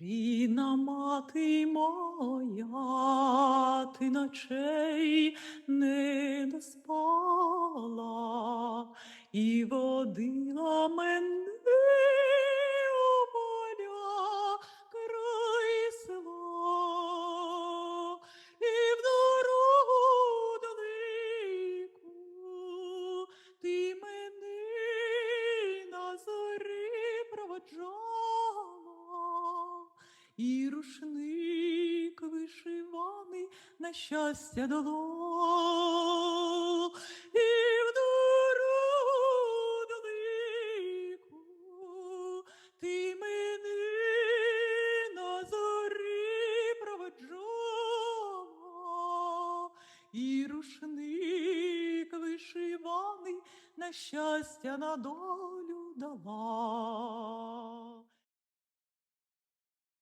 Рідна мати моя, ти ночей не доспала і водила мене і рушник вишиваний на щастя дало, і в дорогу далеку ти мене на зорі проводжала, і рушник вишиваний на щастя на долю дала.